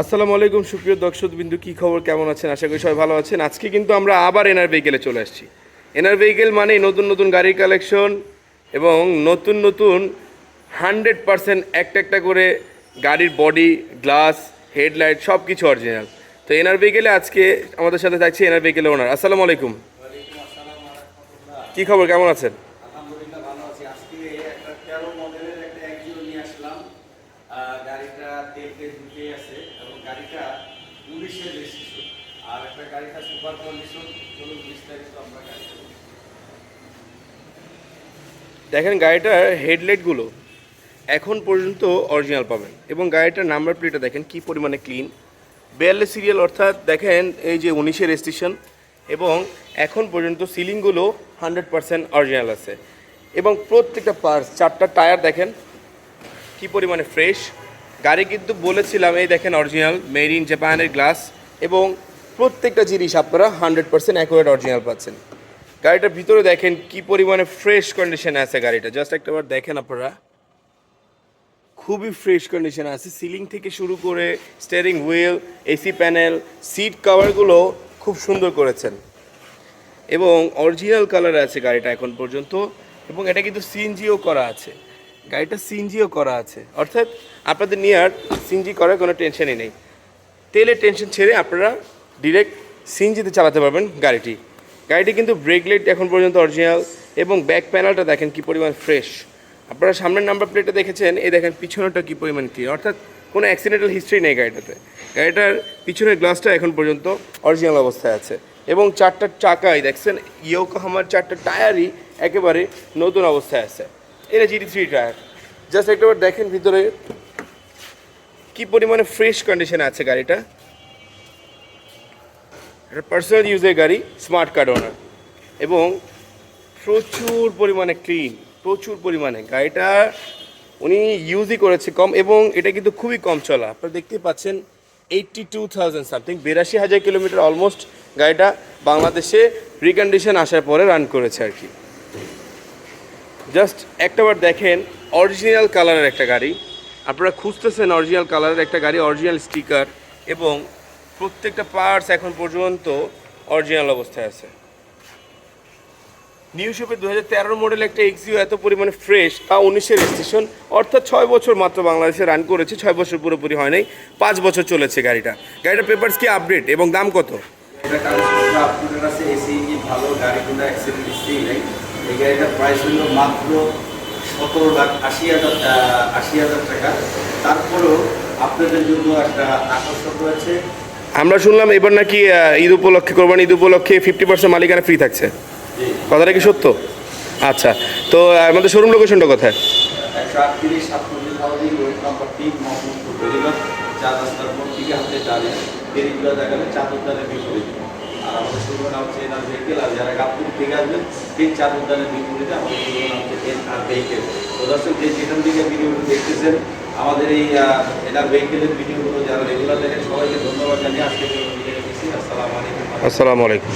আসসালামু আলাইকুম, সুপ্রিয় দর্শক বিন্দু কী খবর, কেমন আছেন? আশা করি সবাই ভালো আছেন। আজকে কিন্তু আমরা আবার এনআর ভেহিকেলে চলে আসছি। এনআর ভেহিকেল মানে নতুন নতুন গাড়ির কালেকশন এবং নতুন নতুন হান্ড্রেড পার্সেন্ট একটা একটা করে গাড়ির বডি, গ্লাস, হেডলাইট সব কিছু অরিজিনাল। তো এনআর ভেহিকেলে আজকে আমাদের সাথে থাকছে এনআর ভেহিকেলের ওনার। আসসালামু আলাইকুম। কী খবর, কেমন আছেন? গাড়িটা তেলকে ঢুকে আছে। গাড়িটা উনিশের রেজিস্ট্রেশন। আর একটা গাড়িটা সুপার কন্ডিশন, চলুন বিস্তারিত আমরা গাড়ি দেখেন, গাড়িটার হেডলাইটগুলো এখন পর্যন্ত অরিজিনাল পাবেন এবং গাড়িটার নাম্বার প্লেটটা দেখেন কি পরিমাণে ক্লিন। বিয়াল্লিশ সিরিয়াল, অর্থাৎ দেখেন এই যে উনিশের রেজিস্ট্রেশন এবং এখন পর্যন্ত সিলিংগুলো হান্ড্রেড পার্সেন্ট অরিজিনাল আছে। এবং প্রত্যেকটা পার্স চারটা টায়ার দেখেন কি পরিমাণে ফ্রেশ। গাড়ি কিন্তু বলেছিলাম, এই দেখেন অরিজিনাল মেড ইন জাপানের গ্লাস এবং প্রত্যেকটা জিনিস আপনারা হান্ড্রেড পার্সেন্ট অ্যাকুরেট অরিজিনাল পাচ্ছেন। গাড়িটার ভিতরে দেখেন কি পরিমাণে ফ্রেশ কন্ডিশনে আছে গাড়িটা। জাস্ট একটাবার দেখেন আপনারা। খুবই ফ্রেশ কন্ডিশনে আছে। সিলিং থেকে শুরু করে steering wheel AC panel seat কাভারগুলো খুব সুন্দর করেছেন। এবং অরিজিনাল কালারে আছে গাড়িটা এখন পর্যন্ত। এবং এটা কিন্তু সিএনজিও করা আছে। গাড়িটা সিএনজিও করা আছে। অর্থাৎ আপনাদের নিয়ার সিএনজি করার কোনো টেনশনই নেই। তেলের টেনশন ছেড়ে আপনারা ডিরেক্ট সিএনজিতে চালাতে পারবেন গাড়িটি। গাড়িটি কিন্তু ব্রেক লাইট এখন পর্যন্ত অরিজিনাল এবং ব্যাক প্যানেলটা দেখেন কি পরিমাণ ফ্রেশ আপনারা সামনের নাম্বার প্লেটে দেখেছেন, এই দেখেন পিছনেরটা কি পরিমাণ ক্লিয়ার অর্থাৎ কোনো অ্যাক্সিডেন্টাল হিস্ট্রি নেই গাড়িটাতে। গাড়িটার পিছনের গ্লাসটা এখন পর্যন্ত অরিজিনাল অবস্থায় আছে। এবং চারটা চাকাই দেখছেন ইয়োকোহামার চারটা টায়ারই একেবারে নতুন অবস্থায় আছে। এটা জিডি থ্রি টায়ার জাস্ট একটাবার দেখেন ভিতরে কি পরিমাণে ফ্রেশ কন্ডিশনে আছে গাড়িটা। এটা পার্সোনাল ইউজের গাড়ি স্মার্ট কার্ড ওনার এবং প্রচুর পরিমাণে ক্লিন প্রচুর পরিমাণে। গাড়িটা উনি ইউজই করেছে কম এবং এটা কিন্তু খুবই কম চলা। আপনারা দেখতে পাচ্ছেন এইটটি টু থাউজেন্ড সামথিং বিরাশি হাজার কিলোমিটার অলমোস্ট গাড়িটা বাংলাদেশে রিকন্ডিশন আসার পরে রান করেছে আর কি। জাস্ট একটাবার দেখেন অরিজিনাল কালারের একটা গাড়ি। আপনারা খুঁজতেছেন অরিজিনাল কালারের একটা গাড়ি অরিজিনাল স্টিকার এবং প্রত্যেকটা পার্টস এখন পর্যন্ত অরিজিনাল অবস্থায় আছে। নিউ শেপে দু হাজার মডেল একটা এক্সিও এত পরিমাণে ফ্রেশ তা উনিশের রেজিস্ট্রেশন অর্থাৎ ছয় বছর মাত্র বাংলাদেশে রান করেছে, ছয় বছর পুরোপুরি হয় নাই, পাঁচ বছর চলেছে গাড়িটা। গাড়িটার পেপার্স কি আপডেট এবং দাম কত? এই গাড়িটার প্রাইস হলো মাত্র সতেরো লাখ আশি হাজার আশি হাজার টাকা। তারপরেও আপনাদের জন্য একটা আকর্ষণ রয়েছে। আমরা শুনলাম এবার নাকি ঈদ উপলক্ষে কোরবানি ঈদ উপলক্ষে ফিফটি পার্সেন্ট মালিকানা ফ্রি থাকছে। কথাটা কি সত্য? আচ্ছা তো আমাদের শোরুম লোকেশনটা কোথায়? একশো আটত্রিশ সাতচল্লিশ হাউজিং রোড নাম্বার তিন মোহাম্মদপুর বেরিবাদ চার রাস্তার মোড় হাতে চারে দেরিগুলো দেখালে চাঁদুদ্দানের বিপরীতে। আর আমাদের শুরুটা হচ্ছে এনার ভেহিকেল যারা আসবেন ঠিক উদ্যানের আমাদের তো দর্শক যে যেখান থেকে ভিডিওগুলো দেখতেছেন আমাদের এই এনআর ভেহিকেলের ভিডিওগুলো যারা রেগুলার দেখেন সবাইকে ধন্যবাদ জানিয়ে আজকে আসসালামু আলাইকুম আসসালামু আলাইকুম।